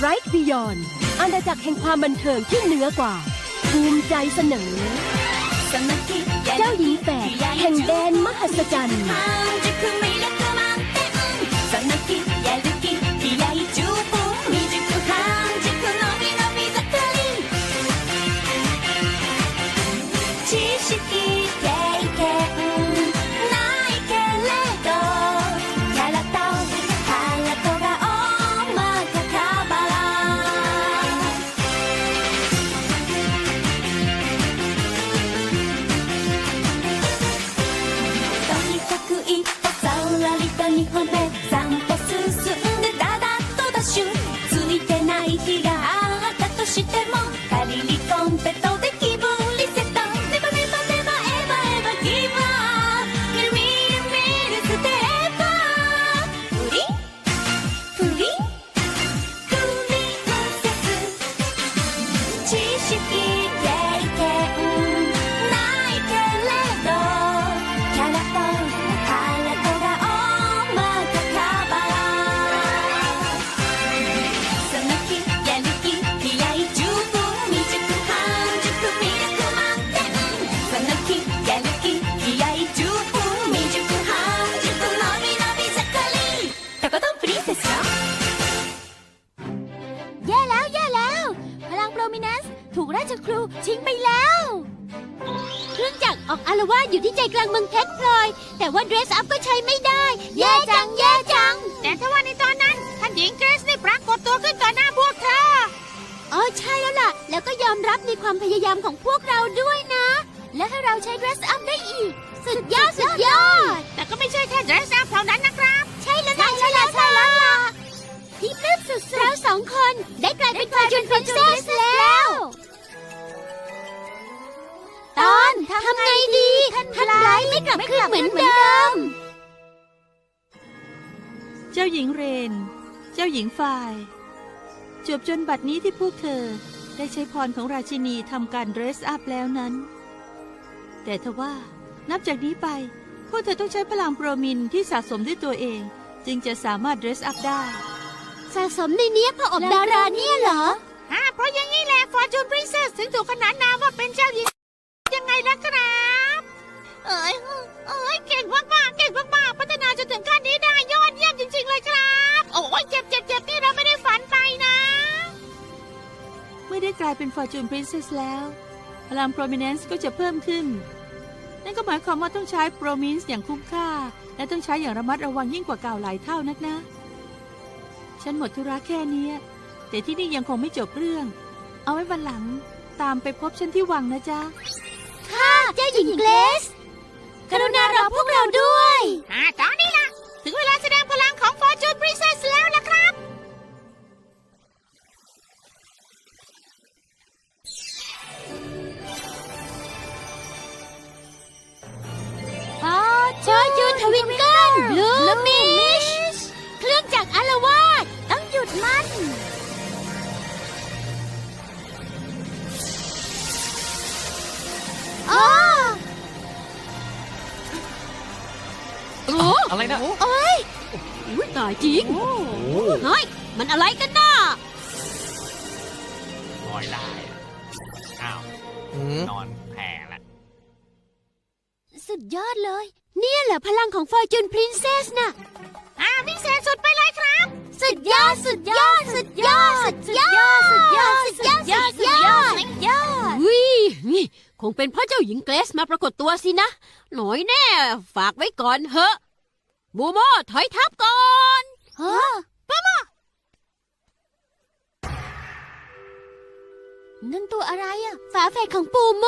Bright Beyond อาณาจักรแห่งความบันเทิงที่เหนือกว่า ภูมิใจเสนอ เจ้าหญิงแปดแห่งแดนมหัศจรรย์ respeto สนะแย่แล้วแย่แล้ว พลังโปรมินัสถูกราชครูชิงไปแล้วเครื่องจักรออกอารวาสอยู่ที่ใจกลางเมืองเพชรพลอย แต่ว่าเดรสอัพก็ใช้ไม่ได้ แย่จังแย่จัง แต่ถ้าว่าในตอนนั้นท่านหญิงเกรสได้ปรากฏตัวขึ้นต่อหน้าพวกเธออ๋อใช่แล้วล่ะ แล้วก็ยอมรับในความพยายามของพวกเราด้วยนะ และถ้าเราใช้เดรสอัพได้อีก สุดยอดสุดยอด แต่ก็ไม่ใช่แค่เดรสอัพเท่านั้นนะครับ ใช่แล้วใช่แล้วใช่แล้ว พี่ปลื้มสุดๆเราสองคน ได้กลายเป็นฟาจูนพรินเซสแล้ว ตอนทำไงดีท่านไรไม่กลับคืนเหมือนเดิม เจ้าหญิงเรน เจ้าหญิงฝ่ายจบจนบัดนี้ที่พวกเธอได้ใช้พรของราชินีทำการเดรสอัพแล้วนั้น แต่ทว่านับจากนี้ไปพวกเธอต้องใช้พลังโปรมินที่สะสมด้วยตัวเอง จึงจะสามารถเดรสอัพได้ สะสมในเนี้ยพระอบดาราเนี่ยเหรอ อ่าเพราะอย่างนี้แหละฟอร์จูนพรินเซสถึงถูกขนานนามว่าเป็นเจ้าหญิงยังไงล่ะครับ เอ้ยเอ้ยเก่งมากๆเก่งมากๆพัฒนาจนถึงขั้นนี้ได้ยอดเยี่ยมจริง ๆ เลยครับ โอ้ยเจ็บเจ็บเจ็บนี่เราไม่ได้ฝันไปนะ เมื่อได้กลายเป็นฟอร์จูนพรินเซสแล้วพลังโปรมิน n นซ์ก็จะเพิ่มขึ้น นั่นก็หมายความว่าต้องใช้โปรมินซ์อย่างคุ้มค่า และต้องใช้อย่างระมัดระวังยิ่งกว่าเก่าหลายเท่านักนะ ฉันหมดธุระแค่เนี้ย แต่ที่นี่ยังคงไม่จบเรื่อง เอาไว้วันหลัง ตามไปพบฉันที่วังนะจ๊ะ ค่ะ เจ้าหญิงเกรซกรุณารอพวกเราด้วย อ่าตอนนี้ล่ะ ถึงเวลาแสดงพลังของ อ๋ออะไรนะโอ้ยอุ้ยตายจริงเฮ้ยมันอะไรกันน่ะลอยได้อะอ้าวนอนแผ่ละสุดยอดเลย เนี่ยเหรอพลังของฟอร์จูนพรินเซสน่ะอ่าวิเศษสุดไปเลยครับ สุดยอดสุดยอดสุดยอดสุดยอดสุดยอดสุดยอดสุดยอดสุดยอดสุดยอดวินี่ค งเป็นเพราะเจ้าหญิงเกรสมาปรากฏตัวสินะ หน่อยแน่ ฝากไว้ก่อนเถอะบูโมถอยทับก่อนฮะป้ามานั่นตัวอะไรอะฝาแฝดของปูโม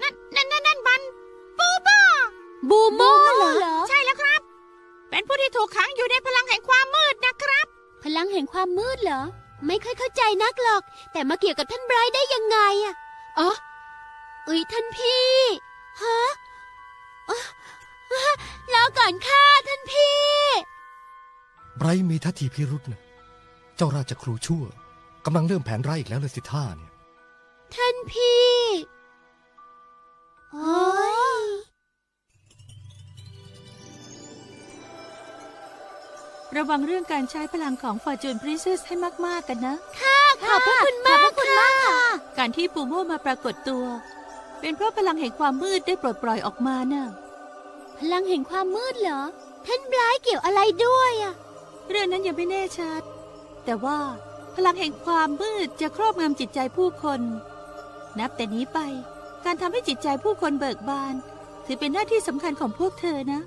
นั่นนั่นนั่นนั่นบันปูบ้าบูโมเหรอ ใช่แล้วครับ เป็นผู้ที่ถูกขังอยู่ในพลังแห่งความมืดนะครับ พลังแห่งความมืดเหรอ ไม่ค่อยเข้าใจนักหรอก แต่มาเกี่ยวกับท่านไบรท์ได้ยังไงอะอ๋อ เอ้ยท่านพี่ฮะอ๋อรอก่อนค่ะท่านพี่ไบรท์มีท่าทีพิรุษนะเจ้าราชครูชั่วกำลังเริ่มแผนร้ายอีกแล้วเลยสิท่าเนี่ย ท่านพี่โอ้ยระวังเรื่องการใช้พลังของฟอร์จูนพรินเซสให้มาก ๆ กันนะขอบพระคุณมาก ขอบพระคุณมากค่ะการที่ปูโม่มาปรากฏตัว เป็นเพราะพลังแห่งความมืดได้ปลดปล่อยออกมาน่ะพลังแห่งความมืดเหรอ ท่านบรายเกี่ยวอะไรด้วยอะเรื่องนั้นยังไม่แน่ชัด แต่ว่าพลังแห่งความมืดจะครอบงำจิตใจผู้คน นับแต่นี้ไป การทำให้จิตใจผู้คนเบิกบาน ถือเป็นหน้าที่สำคัญของพวกเธอนะ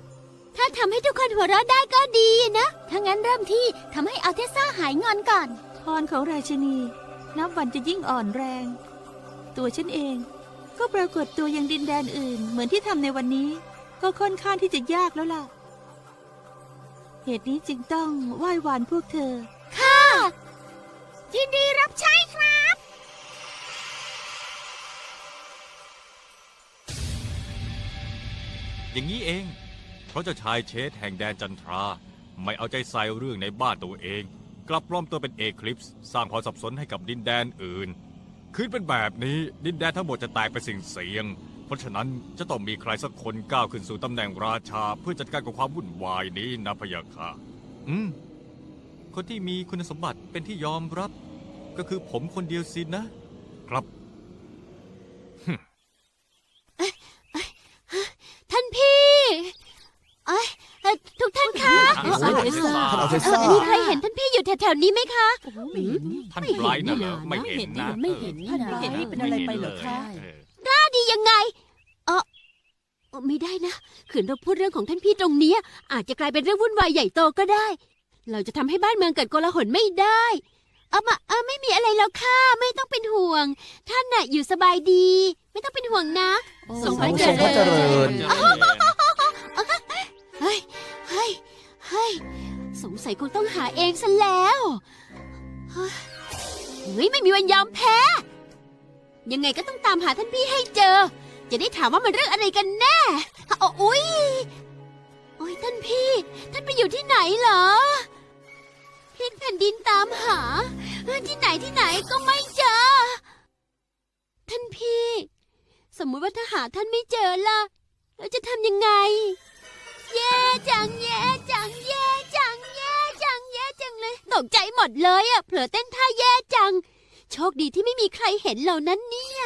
ถ้าทำให้ทุกคนหัวเราะได้ก็ดีนะถ้างั้นเริ่มที่ทำให้อัลเทซ่าหายงอนก่อน พรของราชินี นับวันจะยิ่งอ่อนแรง ตัวฉันเอง ก็ปรากฏตัวยังดินแดนอื่น เหมือนที่ทำในวันนี้ ก็ค่อนข้างที่จะยากแล้วล่ะ เหตุนี้จึงต้องไหว้วานพวกเธอยินดีรับใช้ครับ อย่างนี้เอง เพราะเจ้าชายเชษแห่งแดนจันทรา ไม่เอาใจใส่เรื่องในบ้านตัวเอง กลับปลอมตัวเป็นเอคลิปส์สร้างความสับสนให้กับดินแดนอื่น คืนเป็นแบบนี้ดินแดนทั้งหมดจะแตกเป็นสิ่งเสียง เพราะฉะนั้นจะต้องมีใครสักคนก้าวขึ้นสู่ตำแหน่งราชา เพื่อจัดการกับความวุ่นวายนี้นะพะยะค่ะ อืม คนที่มีคุณสมบัติเป็นที่ยอมรับ ก็คือผมคนเดียวสินะ ครับ ท่านพี่เอ้ยเอ่อทุกท่านคะ ท่านอัลเทซ่าท่านอัลเทเอ่ซ่าอมีใครเห็นท่านพี่อยู่ แถวๆนี้ไหมคะไม่เห็นนี่ท่านไบรท์น่ะเหรอไม่เห็นนะไม่เห็นนี่ท่านนะไบรท์เป็นอะไรไปเหรอคะเออกล้าดียังไงเออเอ่อไม่ได้นะขืนเราพูดเรื่องของท่านพี่ตรงเนี้ย อาจจะกลายเป็นเรื่องวุ่นวายใหญ่โตก็ได้ เราจะทำให้บ้านเมืองเกิดโกลาหลไม่ได้ เอามาเออไม่มีอะไรแล้วค่ะ ไม่ต้องเป็นห่วง ท่านน่ะอยู่สบายดี ไม่ต้องเป็นห่วงนะส่งพระทรงพระเจริญ เฮ้ยเฮ้ยเฮ้ย สงสัยคงต้องหาเองซะแล้วเฮ้ยไม่มีวันยอมแพ้ ยังไงก็ต้องตามหาท่านพี่ให้เจอ จะได้ถามว่ามันเรื่องอะไรกันแน่โอ้อุ๊ยโอ้ยท่านพี่ ท่านไปอยู่ที่ไหนเหรอพลิกแผ่นดินตามหา ที่ไหนที่ไหนก็ไม่เจอ ท่านพี่ สมมุติว่าถ้าหาท่านไม่เจอล่ะเราจะทำยังไงแย่จังแย่จังแย่ เลยตกใจหมดเลยอะเผลอเต้นท่าแย่จัง โชคดีที่ไม่มีใครเห็นเหล่านั้นเนี่ย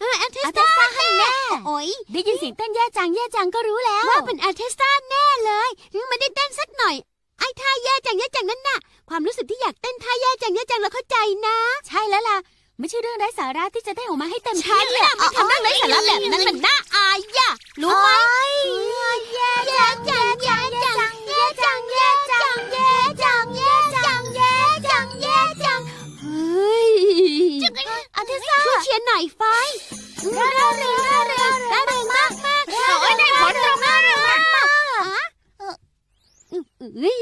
เออแอร์เทสตาให้แน่โอ้ยได้ยินเสียงเต้นแย่จังแย่จังก็รู้แล้ว ว่าเป็นแอร์เทสตาแน่เลยยังไม่ได้เต้นสักหน่อย ไอ้ท่าแย่จังแย่จังนั่นน่ะ ความรู้สึกที่อยากเต้นท่าแย่จังแย่จังเราเข้าใจนะ ใช่แล้วล่ะไม่ใช่เรื่องไร้สาระที่จะได้ออกมาให้เต็มที่อะไม่ทำเรื่องไร้สาระแบบนั้นมันน่าอายอะรู้ไหมแย่จังแย่ อาเทซ่าช่วยเชียร์หน่อยไฟร่าเริงร่าเริงร่าเริงมากมากโอ้ยได้ผลตรงนั้นเลยว่ะเฮ้ย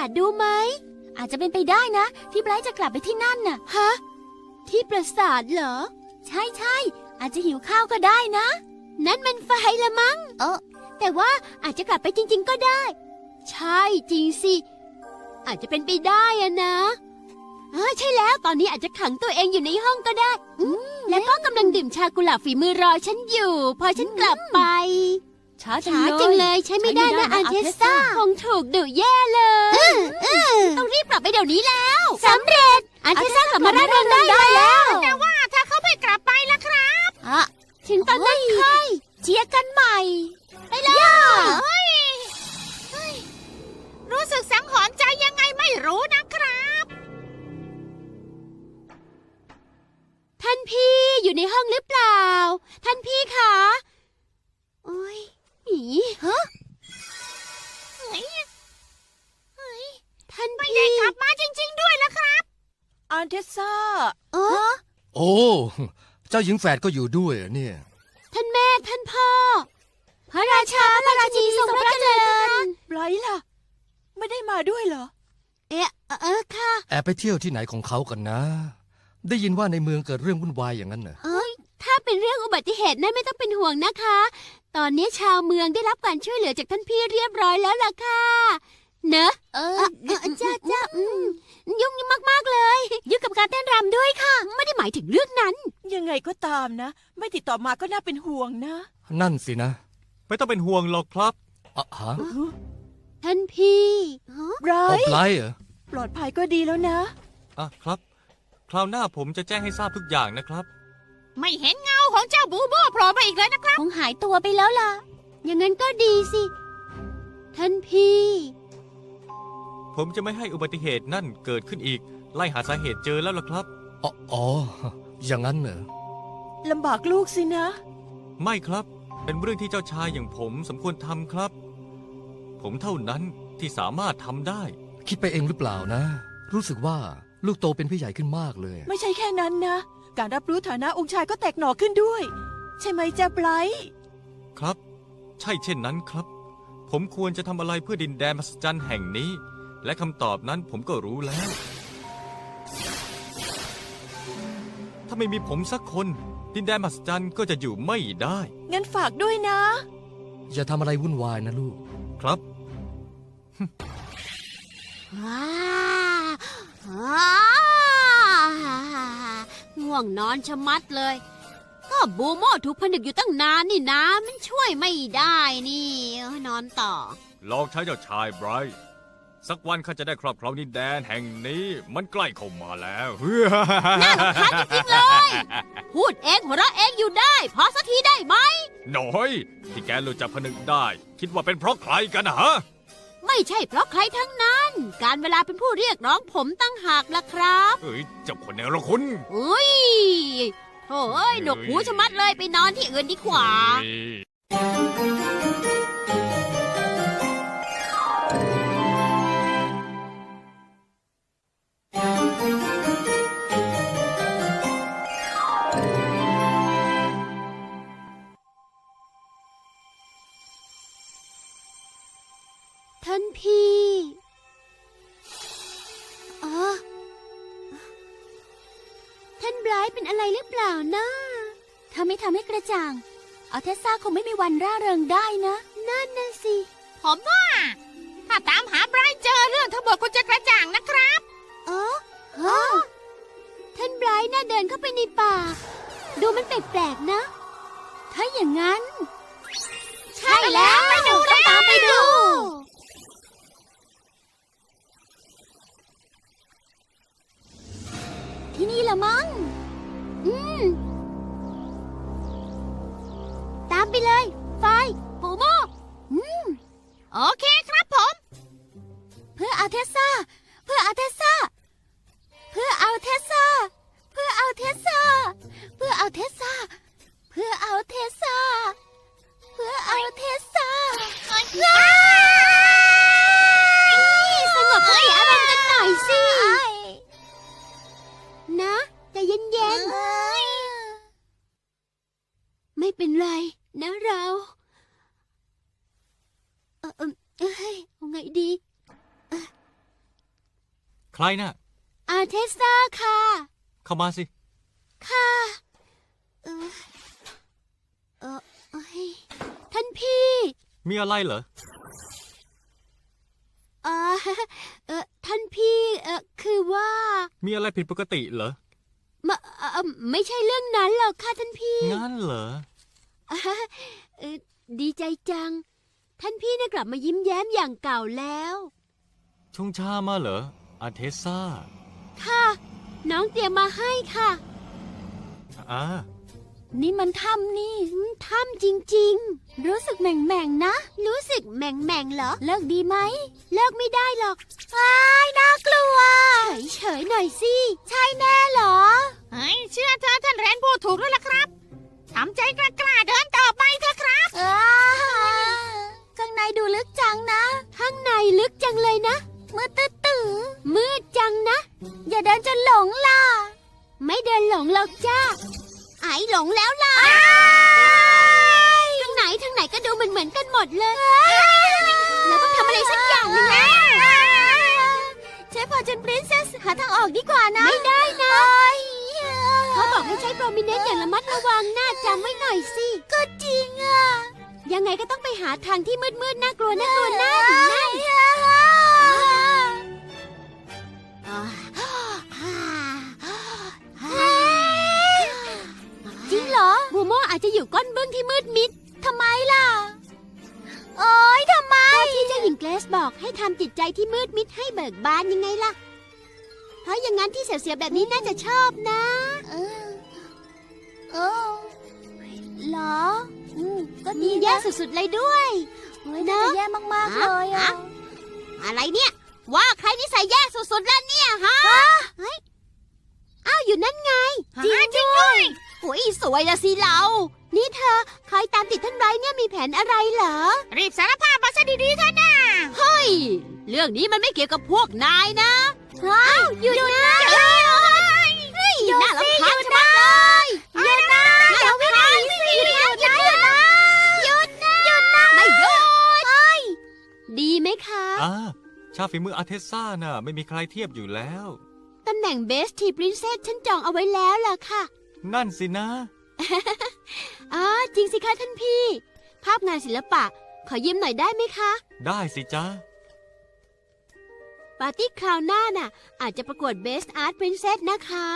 าสาทดูไหม อาจจะเป็นไปได้นะ ที่ไบรท์จะกลับไปที่นั่นน่ะ ฮะ ที่ปราสาทเหรอ ใช่ใช่ อาจจะหิวข้าวก็ได้นะ นั่นมันไฟละมั้ง เออ แต่ว่าอาจจะกลับไปจริง ๆ ก็ได้ ใช่จริงสิ อาจจะเป็นไปได้อะนะเออใช่แล้ว ตอนนี้อาจจะขังตัวเองอยู่ในห้องก็ได้แล้วก็กำลังดื่มชากุหลาบฝีมือรอฉันอยู่ พอฉันกลับไป ช้าช้าจังเลยใช้ไม่ได้นะอันเทสซ่าคงถูกดุแย่เลย ต้องรีบกลับไปเดี๋ยวนี้แล้วสำเร็จ อันเทสซ่ากลับมาร่าเริงได้แล้วแต่ว่าถ้าเขาไม่กลับไปล่ะครับอะถึงตอนนั้นค่อยเชียร์กันใหม่ ไปเลยเฮ้ยเฮ้ยรู้สึกสังหรณ์ใจยังไงไม่รู้นะครับ ท่านพี่อยู่ในห้องหรือเปล่า ท่านพี่คะ อโอ้ เจ้าหญิงแฝดก็อยู่ด้วยเหรอเนี่ย ท่านแม่ท่านพ่อ พระราชาพระราชินีทรงพระเจริญไบรท์ล่ะ ไม่ได้มาด้วยเหรอ เอ๊ะเออเออค่ะแอบไปเที่ยวที่ไหนของเขากันนะ ได้ยินว่าในเมืองเกิดเรื่องวุ่นวายอย่างนั้นเหรอ เอ้ยถ้าเป็นเรื่องอุบัติเหตุนั่นไม่ต้องเป็นห่วงนะคะ ตอนนี้ชาวเมืองได้รับการช่วยเหลือจากท่านพี่เรียบร้อยแล้วล่ะค่ะ เนอะเออจ้าจ้าอืมยุ่งยิ่งมากๆเลยยุ่งกับการเต้นรำด้วยค่ะ ไม่ได้หมายถึงเรื่องนั้น ยังไงก็ตามนะ ไม่ติดต่อมาก็น่าเป็นห่วงนะ นั่นสินะ ไม่ต้องเป็นห่วงหรอกครับอะฮะท่านพี่ฮะไรออบไลท์เหรอปลอดภัยก็ดีแล้วนะอะครับ คราวหน้าผมจะแจ้งให้ทราบทุกอย่างนะครับ ไม่เห็นเงาของเจ้าบูโบโผล่มาอีกเลยนะครับคงหายตัวไปแล้วล่ะ อย่างนั้นก็ดีสิ ท่านพี่ ผมจะไม่ให้อุบัติเหตุนั่นเกิดขึ้นอีก ไล่หาสาเหตุเจอแล้วล่ะครับ อ๋ออ๋อ อย่างนั้นเหรอ ลำบากลูกสินะ ไม่ครับ เป็นเรื่องที่เจ้าชายอย่างผมสมควรทำครับ ผมเท่านั้นที่สามารถทำได้ คิดไปเองหรือเปล่านะ รู้สึกว่าลูกโตเป็นผู้ใหญ่ขึ้นมากเลย ไม่ใช่แค่นั้นนะ การรับรู้ฐานะองค์ชายก็แตกหน่อขึ้นด้วย ใช่ไหมจ๊ะไบรท์ครับ ใช่เช่นนั้นครับ ผมควรจะทำอะไรเพื่อดินแดนมหัศจรรย์แห่งนี้ และคำตอบนั้นผมก็รู้แล้ว ถ้าไม่มีผมสักคน ดินแดนมหัศจรรย์ก็จะอยู่ไม่ได้ งั้นฝากด้วยนะ อย่าทำอะไรวุ่นวายนะลูก ครับ ว้าว้าง่วงนอนชะมัดเลย ก็บูโมถูกผนึกอยู่ตั้งนานนี่นะ มันช่วยไม่ได้นี่เออนอนต่อ ลองใช้เจ้าชายไบรท์ สักวันข้าจะได้ครอบครองดินแดนแห่งนี้มันใกล้เข้ามาแล้วน่ารำคาญจริงๆเลย พูดเองหัวเราะเองอยู่ได้ พอสักทีได้ไหมหน่อย ที่แกหลุดจากผนึกได้ คิดว่าเป็นเพราะใครกันนะฮะ ไม่ใช่เพราะใครทั้งนั้น การเวลาเป็นผู้เรียกร้องผมตั้งหากล่ะครับ เอ้ยเจ้าคนเนรคุณอุ้ยโถ่เอ้ยหนวกหูชะมัดเลยไปนอนที่อื่นดีกว่า เฮ้ย ถ้าไม่ทำให้กระจ่าง เอาเทสซาคงไม่มีวันร่าเริงได้นะ นั่นน่ะสิ ผมว่า ถ้าตามหาไบรท์เจอเรื่องทั้งหมดก็จะกระจ่างนะครับ เออฮะท่านไบรท์น่าเดินเข้าไปในป่า ดูมันแปลกๆนะ ถ้าอย่างนั้น ใช่แล้วไปดูต้องตามไปดู ที่นี่ละมั้งามไปเลย ไฟ ปูโมอืม โอเคครับผม เพื่อเอาเทสซาเพื่อเอาเทสซาเพื่อเอาเทสซาเพื่อเอาเทสซาเพื่อเอาเทสซาเพื่อเอาเทสซาเพื่อเอาเทสซาสงบสติอารมณ์กันหน่อยสิ นะใจเย็นๆ ไม่เป็นไร นะเรา เออเออเอ้ยเอาไงดี ใครน่ะ อาเทสซาค่ะ เข้ามาสิ ค่ะ เออเออเอ้ยท่านพี่ มีอะไรเหรอ เออเออท่านพี่ เออคือว่ามีอะไรผิดปกติเหรอมาเออไม่ใช่เรื่องนั้นหรอกค่ะท่านพี่ งั้นเหรออ่า เออดีใจจัง ท่านพี่น่ะกลับมายิ้มแย้มอย่างเก่าแล้ว ชงชามาเหรออาเทสซาค่ะ น้องเตรียมมาให้ค่ะ อ่านี่มันถ้ำนี่อืมถ้ำจริงๆ รู้สึกแหม่งๆนะ รู้สึกแหม่งๆเหรอ เลิกดีไหม เลิกไม่ได้หรอกอ้ายน่ากลัวเฉยๆหน่อยสิ ใช่แน่เหรอ เฮ้ยเชื่อเธอท่านเรนพูดถูกแล้วล่ะครับ ทำใจกล้าๆเดินต่อไปเถอะครับอ้าข้างในดูลึกจังนะ ข้างในลึกจังเลยนะ มืดตื้อตื้อมืดจังนะ อย่าเดินจนหลงล่ะ ไม่เดินหลงหรอกจ้าไอหลงแล้วล่ะทางไหนทางไหนก็ดูเหมือนเหมือนๆกันหมดเลยแล้วต้องทำอะไรสักอย่างหนึงนะใช้พอจนพรินเซสหาทางออกดีกว่านะ ไม่ได้นะ เขาบอกให้ใช้โปรมิเนนต์อย่างระมัดระวังหน่าจำไว้หน่อยสิ ก็จริงอะ ยังไงก็ต้องไปหาทางที่มืดๆน่ากลัวน่ากลัวนั่นนั่นจริงเหรอบูโมอาจจะอยู่ก้นบึ้งที่มืดมิดทำไมล่ะ โอ๊ยทำไมที่เจ้าหญิงเกรซบอกให้ทำจิตใจที่มืดมิดให้เบิกบานยังไงล่ะ ราะอย่างนั้นที่เสียๆแบบนี้น่าจะชอบนะเออเออเหรอ อืมก็ดีแย่สุดๆเลยด้วยเฮ้ยน่าจะแย่มากๆเลยอะ อะไรเนี่ย ว่าใครนิสัยแย่สุดๆแล้วเนี่ยฮะเฮ้ยอ้าวอยู่นั่นไงจริงด้วยโอ้ยสวยละสิเรานี่เธอคอยตามติดท่านไรเนี่ยมีแผนอะไรเหรอ รีบสารภาพมาซะดีๆเถอะนะเฮ้ย เรื่องนี้มันไม่เกี่ยวกับพวกนายนะ ว้าวหยุดนะเฮ้ยน่ารำคาญจังเลยหยุดนะน่ารำคาญสิหยุดนะหยุดนะหยุดนะหยุดนะไม่หยุดดีไหมคะ อ่าชาฝีมืออาเทซ่าน่ะ ไม่มีใครเทียบอยู่แล้ว ตำแหน่งเบสทีปรินเซสฉันจองเอาไว้แล้วล่ะค่ะ นั่นสินะ อ๋อจริงสิคะท่านพี่ ภาพงานศิลปะ ขอยืมหน่อยได้ไหมคะ ได้สิจ้า ปาร์ตี้คราวหน้าน่ะ อาจจะประกวด Best Art Princess นะคะ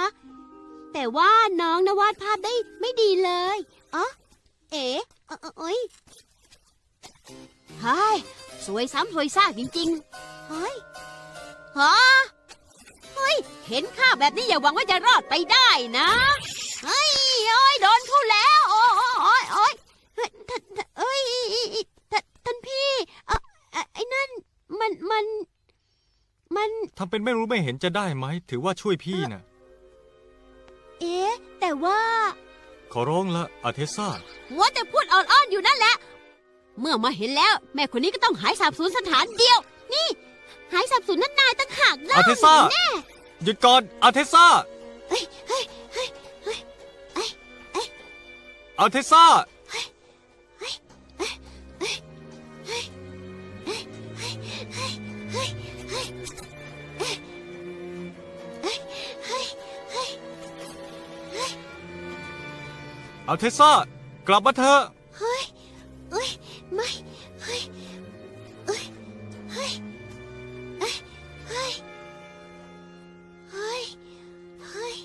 แต่ว่าน้องนวาดภาพได้ไม่ดีเลยอ๋อเอ๋เอ่อเอ้ยเฮ้ยสวยซ้ำสวยซากจริงเฮ้ยฮะเฮ้ย เห็นข้าแบบนี้อย่าหวังว่าจะรอดไปได้นะ เฮ้ยโอ้ยโดนเขาแล้ว โอ้ยโอ้ยโอ้ยเฮ้ยท่านเอ้ยท่านพี่ เออไอ้นั่น มัน มัน มัน ทำเป็นไม่รู้ไม่เห็นจะได้ไหม ถือว่าช่วยพี่น่ะเอ๊ะ แต่ว่า ขอร้องละอาเทซ่า หัวแต่พูดอ่อนๆอยู่นั่นแหละ เมื่อมาเห็นแล้ว แม่คนนี้ก็ต้องหายสาบสูญสถานเดียว นี่ หายสับสนนั่นนายตั้งหากเล่าอาเทซ่าหยุดก่อนอาเทซ่า เฮ้ยเฮ้ยเฮ้ยเฮ้ยเฮ้ยเฮ้ยอาเทซ่า อาเทซ่ากลับมาเถอะเฮ้ยเฮ้ย ไม่ เฮ้ยเฮ้ย เฮ้ยเฮ้ย เฮ้ย เฮ้ย เฮ้ย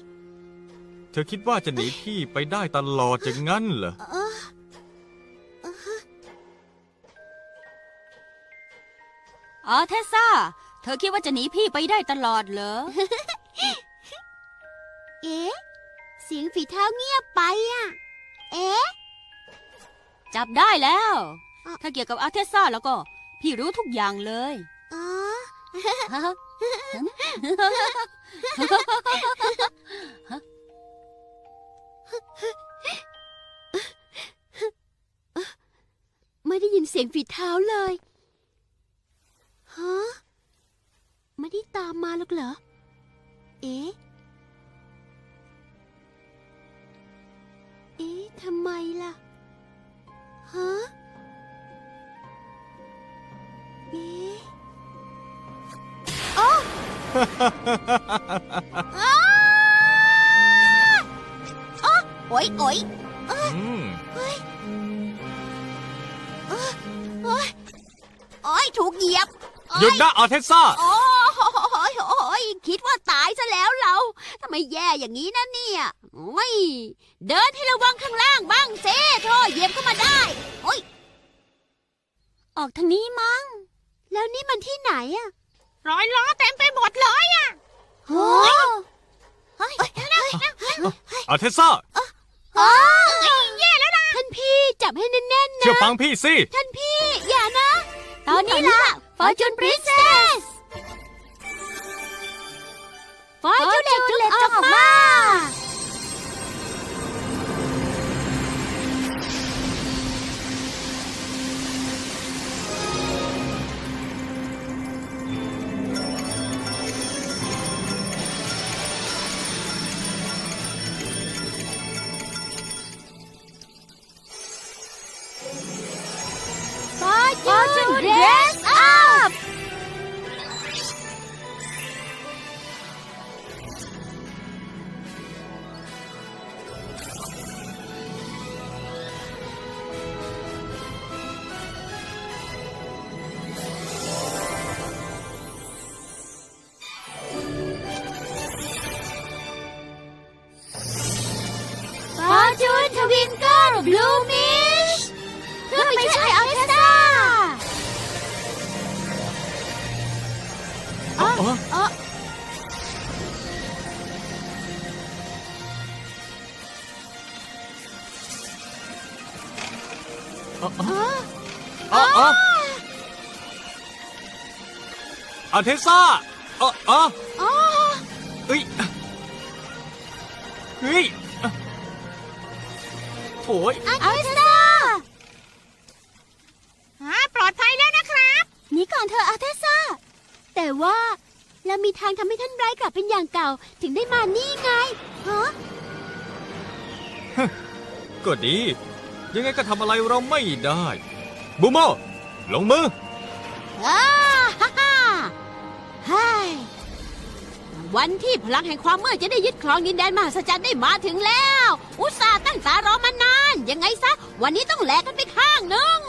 เธอคิดว่าจะหนีพี่ไปได้ตลอดอย่างนั้นเหรอ เออเอออ๋อเทสซ่า เธอคิดว่าจะหนีพี่ไปได้ตลอดเหรอ เอ๊ะ เสียงฝีเท้าเงียบไปอะ เอ๊ะ จับได้แล้ว อะ ถ้าเกี่ยวกับอาร์เทสซ่าแล้วก็ พี่รู้ทุกอย่างเลย อ๋อ ไม่ได้ยินเสียงฝีเท้าเลย ฮะ ไม่ได้ตามมาหรอกเหรอ เอ๊ะ อ๊ะทำไมล่ะ ฮะเอ๊ะโอ๊ยโอ๊ยอืมโอ๊ยถูกเหยียบหยุดนะอาเทซ่า โอ้ยโอ้ยคิดว่าตายซะแล้วเราทำไมแย่อย่างนี้นะเนี่ยโอ้ย เดินให้ระวังข้างล่างบ้างเซ่โธ่เหยียบเข้ามาได้โอ้ยออกทางนี้มั้ง แล้วนี่มันที่ไหนอะรอยล้อเต็มไปหมดเลยอะโอ้เฮ้ยอาเทซ่าแย่แล้วนะท่านพี่จับให้แน่นๆนะ เชื่อฟังพี่สิ ท่านพี่อย่านะ ตอนนี้ล่ะ Fortune Princess Fortune เล็กจงออกมา อาเทซ่าอ๋ออ๋ออ๋อเฮ้ยเฮ้ยโถ่ยอาเทซ่าอ่าปลอดภัยแล้วนะครับหนีก่อนเธอะอาเทซ่า แต่ว่าเรามีทางทำให้ท่านไบรท์กลับเป็นอย่างเก่า ถึงได้มานี่ไงฮะก็ดี ยังไงก็ทำอะไรเราไม่ได้ บูโมลงมืออ่าฮ่าฮ่าเฮ้ยวันที่พลังแห่งความมืดจะได้ยึดครองดินแดนมหัศจรรย์ได้มาถึงแล้ว อุตส่าห์ตั้งตารอมานาน ยังไงซะ วันนี้ต้องแลกกันไปข้างหนึ่ง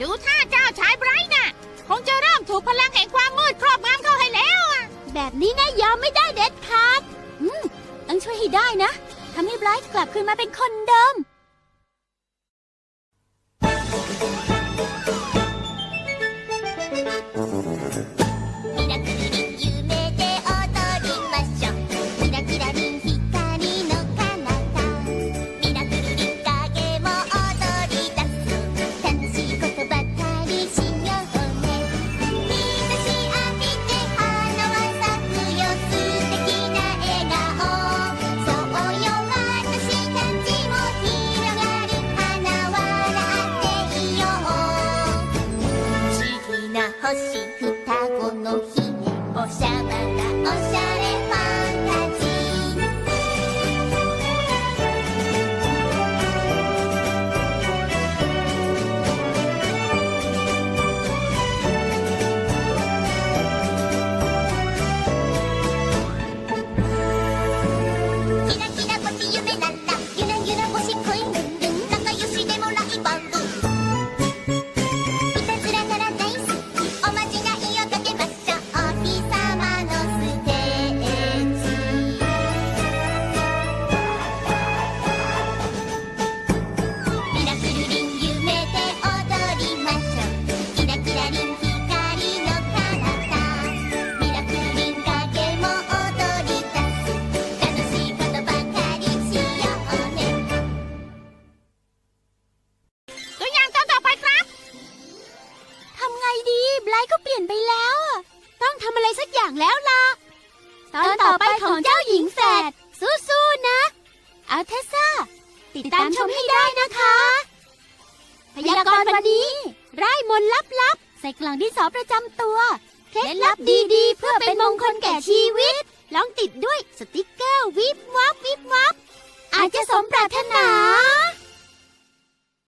ดูท่าเจ้าชายไบรท์น่ะ คงจะเริ่มถูกพลังแห่งความมืดครอบงำเข้าให้แล้วอะแบบนี้นะยอมไม่ได้เด็ดขาด อืมต้องช่วยให้ได้นะทำให้ไบรท์กลับคืนมาเป็นคนเดิม